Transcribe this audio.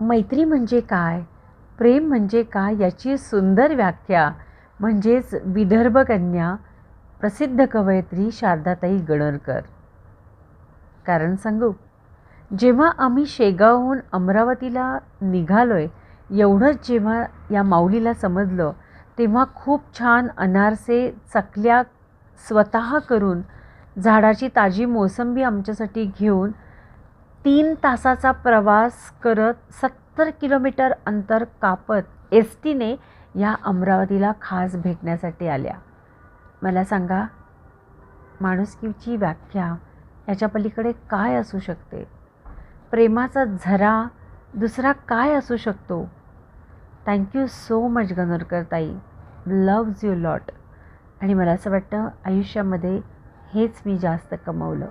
मैत्री म्हणजे काय? प्रेम म्हणजे काय? याची सुंदर व्याख्या म्हणजेच विदर्भ कन्या प्रसिद्ध कवयित्री शारदाताई गणरकर. कारण सांगू जेव्हा आम्ही शेगावहून अमरावतीला निघालोय एवढंच जेव्हा या माऊलीला समजलं तेव्हा खूप छान अनारसे चकल्या स्वतः करून झाडाची ताजी मोसंबी आमच्यासाठी घेऊन तीन तासाचा प्रवास करत सत्तर किलोमीटर अंतर कापत एस टीने या अमरावतीला खास भेटण्यासाठी आल्या. मला सांगा माणुसकीची व्याख्या याच्या पलीकडे काय असू शकते? प्रेमाचा झरा दुसरा काय असू शकतो? थँक्यू सो मच गनोरकर ताई. लव्ज यू लॉट आणि मला असं वाटतं आयुष्यामध्ये हेच मी जास्त कमवलं.